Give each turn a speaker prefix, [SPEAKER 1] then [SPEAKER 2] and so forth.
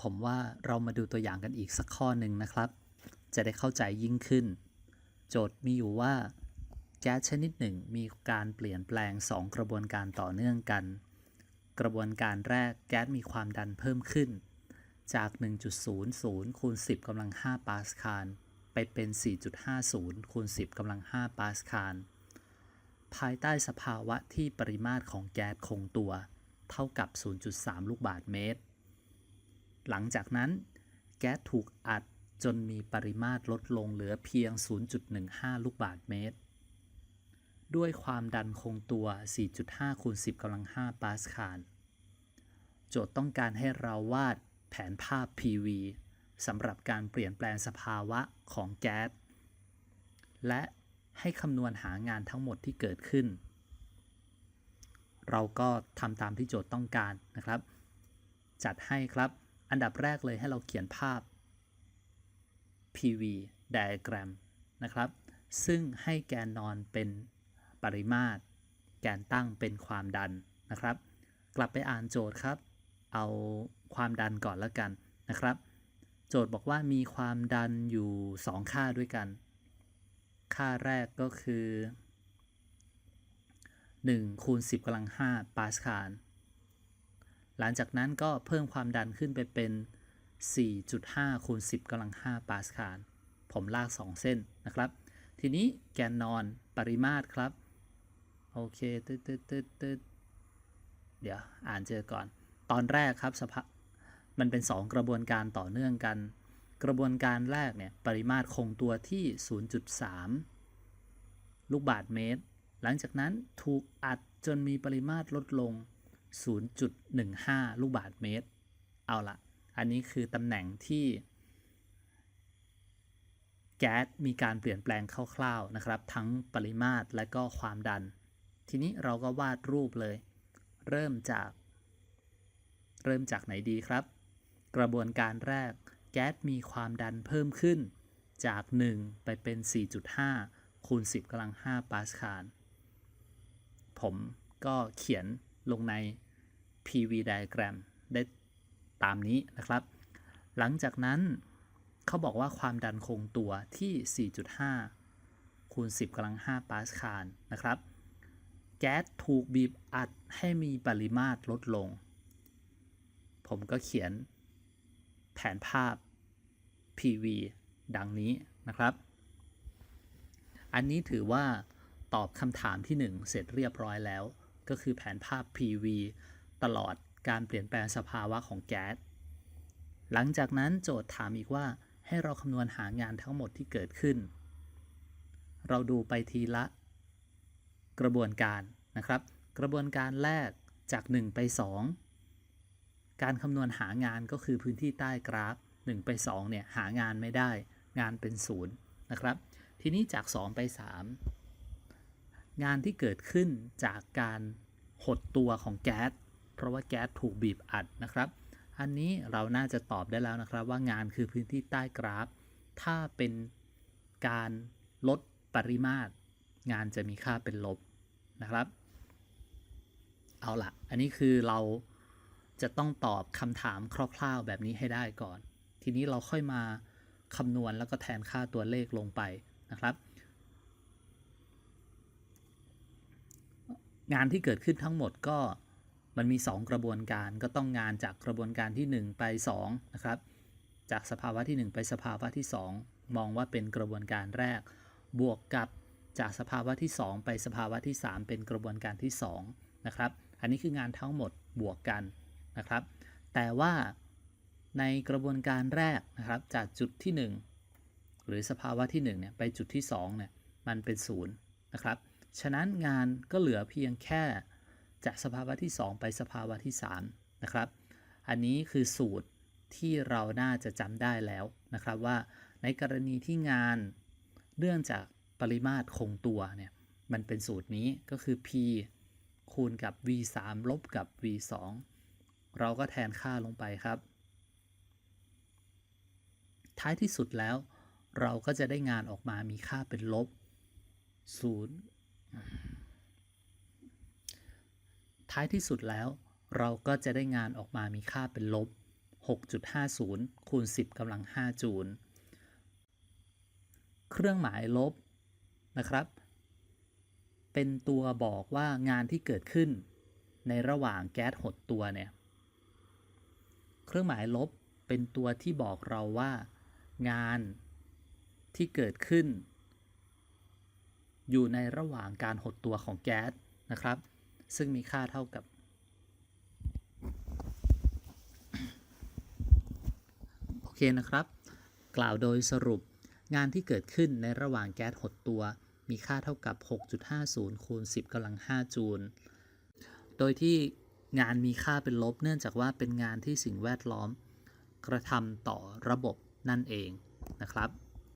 [SPEAKER 1] ผมว่าเรามาดูตัวอย่างกันอีกสักข้อหนึ่งนะครับ จะได้เข้าใจยิ่งขึ้น โจทย์มีอยู่ว่า แก๊สชนิดหนึ่งมีการเปลี่ยนแปลง 2 กระบวนการต่อเนื่องกัน กระบวนการแรกแก๊สมีความดันเพิ่มขึ้น จาก 1.00คูณ10กำลัง 5 ปาสคาลไปเป็น 4.50คูณ10กำลัง 5 ปาสคาลภายใต้สภาวะที่ปริมาตรของแก๊สคงตัว เท่ากับ 0.3 ลูกบาศก์เมตร หลังจากนั้นแก๊สถูกอัดจนมีปริมาตรลดลงเหลือเพียง 0.15 ลูกบาศก์เมตร ด้วยความดันคงตัว 4.5คูณ10กำลัง 5 ปาสคาล โจทย์ต้องการให้เราวาดแผนภาพ PV สำหรับการเปลี่ยนแปลงสภาวะของแก๊ส และให้คำนวณหางานทั้งหมดที่เกิดขึ้น เราก็ทำตามที่โจทย์ต้องการนะครับ จัดให้ครับ อันดับแรกเลยให้เราเขียนภาพ PV diagram นะครับ ซึ่งให้แกนนอนเป็นปริมาตร แกนตั้งเป็นความดันนะครับ กลับไปอ่านโจทย์ครับ เอาความดันก่อนแล้วกันนะครับ โจทย์บอกว่ามีความดันอยู่ 2 ค่าด้วยกัน ค่าแรกก็คือ1คูณ10กำลัง5ปาสคาล หลังจากนั้นก็เพิ่มความดันขึ้นไปเป็น 4.5คูณ10กำลัง 5 ปาสคาล ผมลาก 2 เส้นนะครับ ทีนี้แกนนอนปริมาตรครับ โอเคตึ๊ดตึ๊ดตึ๊ดตึ๊ดเดี๋ยวอ่านเจอก่อน ตอนแรกครับสภามันเป็น 2 กระบวนการต่อเนื่องกัน กระบวนการแรกเนี่ยปริมาตรคงตัวที่ 0.3 ลูกบาศก์เมตร หลังจากนั้นถูกอัดจนมีปริมาตรลดลง 0.15 ลูกบาศก์เมตร เอาละอันนี้คือตำแหน่งที่ แก๊สมีการเปลี่ยนแปลงคร่าวๆนะครับ ทั้งปริมาตรและก็ความดัน ทีนี้เราก็วาดรูปเลย เริ่มจาก เริ่มจากไหนดีครับ กระบวนการแรกแก๊สมีความดันเพิ่มขึ้นจาก 1 ไปเป็น 4.5 คูณ 10กำลัง 5 ปาสคาล ผมก็เขียน ลงใน PV diagram ได้ตามนี้นะครับ หลังจากนั้นเขาบอกว่าความดันคงตัวที่ 4.5 คูณ 10กำลัง 5 ปาสคาลนะครับ แก๊สถูกบีบอัดให้มีปริมาตรลดลง ผมก็เขียนแผนภาพ PV ดังนี้นะครับ อันนี้ถือว่าตอบคำถามที่ 1 เสร็จเรียบร้อยแล้ว ก็คือแผนภาพ PV ตลอดการเปลี่ยนแปลงสภาวะของแก๊ส หลังจากนั้นโจทย์ถามอีกว่าให้เราคำนวณหางานทั้งหมดที่เกิดขึ้น เราดูไปทีละ กระบวนการนะครับ กระบวนการแรกจาก 1 ไป 2 การคำนวณหางานก็คือพื้นที่ใต้กราฟ 1 ไป2เนี่ยหางานไม่ได้ งานเป็นศูนย์นะครับ ทีนี้จาก 2 ไป 3 งานที่เกิดขึ้นจากการหดตัวของแก๊ส เพราะว่าแก๊สถูกบีบอัดนะครับ อันนี้เราน่าจะตอบได้แล้วนะครับ ว่างานคือพื้นที่ใต้กราฟ ถ้าเป็นการลดปริมาตร งานจะมีค่าเป็นลบนะครับ เอาละอันนี้คือเราจะต้องตอบคำถามคร่าวๆ แบบนี้ให้ได้ก่อน ทีนี้เราค่อยมาคำนวณแล้วก็แทนค่าตัวเลขลงไปนะครับ งานที่เกิดขึ้นทั้งหมดก็มันมี 2 กระบวนการ ก็ต้องงานจากกระบวนการที่ 1 ไป2นะครับ จากสภาวะที่ 1 ไปสภาวะที่ 2 มองว่าเป็นกระบวนการแรก บวกกับจากสภาวะที่ 2 ไปสภาวะที่ 3 เป็นกระบวนการที่2นะครับ อันนี้คืองานทั้งหมดบวกกันนะครับ แต่ว่าในกระบวนการแรกนะครับจากจุดที่ 1 หรือสภาวะที่1เนี่ยไปจุดที่2เนี่ยมันเป็น0นะครับ ฉะนั้นงานก็เหลือเพียงแค่จากสภาวะที่ 2 ไปสภาวะที่ 3 นะครับ อันนี้คือสูตรที่เราน่าจะจำได้แล้วนะครับว่าในกรณีที่งานเนื่องจากปริมาตรคงตัวเนี่ยมันเป็นสูตรนี้ก็คือ p คูณกับ v 3ลบกับ v 2เราก็แทนค่าลงไปครับ ท้ายที่สุดแล้ว เราก็จะได้งานออกมามีค่าเป็นลบ0 ท้ายที่สุดแล้ว เราก็จะได้งานออกมามีค่าเป็นลบ 6.50 คูณ 10กำลัง 5 จูล เครื่องหมายลบนะครับ เป็นตัวบอกว่างานที่เกิดขึ้น ในระหว่างแก๊สหดตัวเนี่ย เครื่องหมายลบเป็นตัวที่บอกเราว่า งานที่เกิดขึ้น อยู่ในระหว่างการหดตัวของแก๊สนะครับ ซึ่งมีค่าเท่ากับ โอเคนะครับ กล่าวโดยสรุปงานที่เกิดขึ้นในระหว่างแก๊สหดตัวมีค่าเท่ากับ 6.50 คูณ 10กำลัง 5 จูล โดยที่งานมีค่าเป็นลบเนื่องจากว่าเป็นงานที่สิ่งแวดล้อม กระทำต่อระบบนั่นเองนะครับ